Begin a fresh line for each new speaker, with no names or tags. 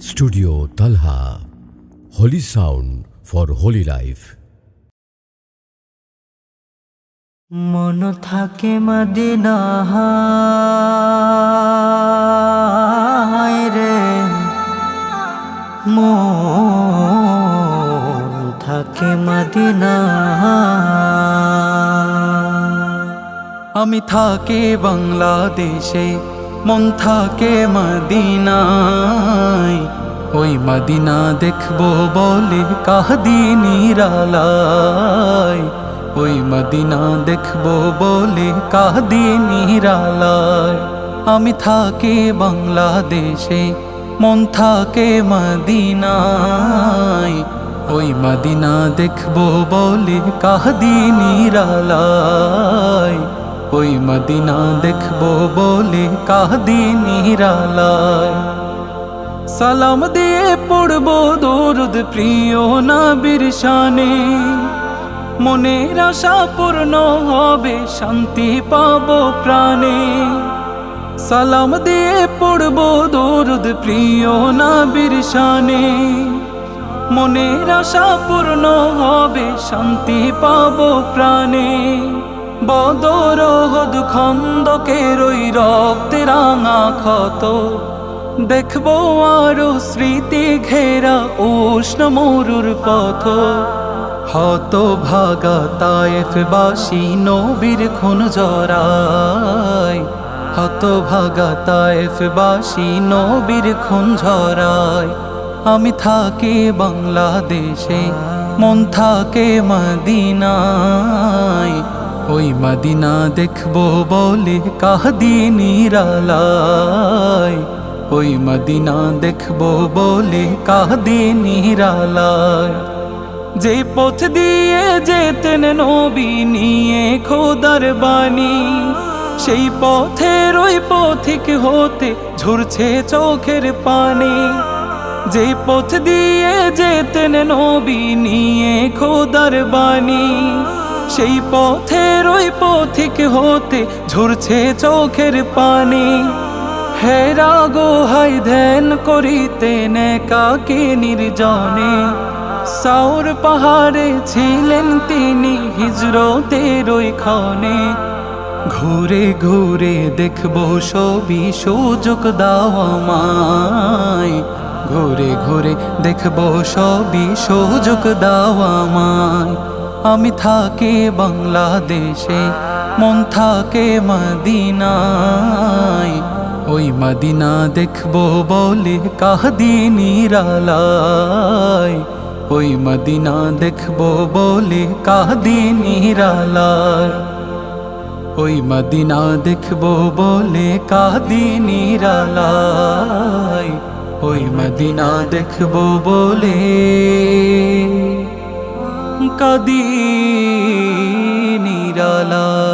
Studio Talha holy sound for holy life
মন থাকে Medina রে। মন থাকে মদিনা
আমি থাকি বাংলাদেশে। মন থাকে মদিনায়। ওই মদিনা দেখব বলে কাহদিনীরালায় ওই মদিনা দেখব বলে কাহদিনীরালায় আমি থাকি বাংলাদেশে, মন থাকে মদিনায়। ওই মদিনা দেখব বলে কাহদিনীরালায় ওই মদিনা দেখব বলে কাহদিনীরালায় সালাম দিয়ে পড়ব দরুদ প্রিয় না শানে। মনের আশা পূর্ণ হবে, শান্তি পাব প্রাণে। সালাম দিয়ে পড়ব দরুদ প্রিয় না শানে। মনের আশা পূর্ণ হবে, শান্তি পাব প্রাণে। বদর হদ খন্দকের ওই রক্তে রাঙা ক্ষত। দেখব আরও স্মৃতি ঘেরা উষ্ণ মরুর পথ। হত ভাগা তায়েফ বাসী নবীর খুন জরায়। হত ভাগা তায়েফ বাসী নবীর খুন ঝরায় আমি থাকি বাংলাদেশে, মন থাকে মদিনায়। ওই মদিনা দেখব বলে কাহদিনীরালায় ওই মদিনা দেখব বলে কাহদিনীরালায় যে পথ দিয়ে যেতেন নবী নিয়ে খোদার বাণী, সেই পথের ওই পথিক হতে ঝরছে চোখের পানি। যে পথ দিয়ে যেতেন নবী নিয়ে খোদার বাণী সেই পথের ওই পথিক হতে ঝরছে চোখের পানি। হেরা গোহাই ধ্যান করিতেন কাকে নির্জনে। সাউর পাহাড়ে ছিলেন তিনি হিজরতের ওই ক্ষণে ঘুরে ঘুরে দেখব সবই সুযোগ দাও আমায়। ঘুরে ঘুরে দেখব সবই সুযোগ দাও আমায়। আমি থাকে বাংলাদেশে, মন থাকে মদিনায়। ওই মদিনা দেখব বলে কাহদিনীরালায় ওই মদিনা দেখব বলে কাহদিনীরালায় ওই মদিনা দেখব বলে কাহদিনীরালায় ওই মদিনা দেখব বলে কাদি নিরালা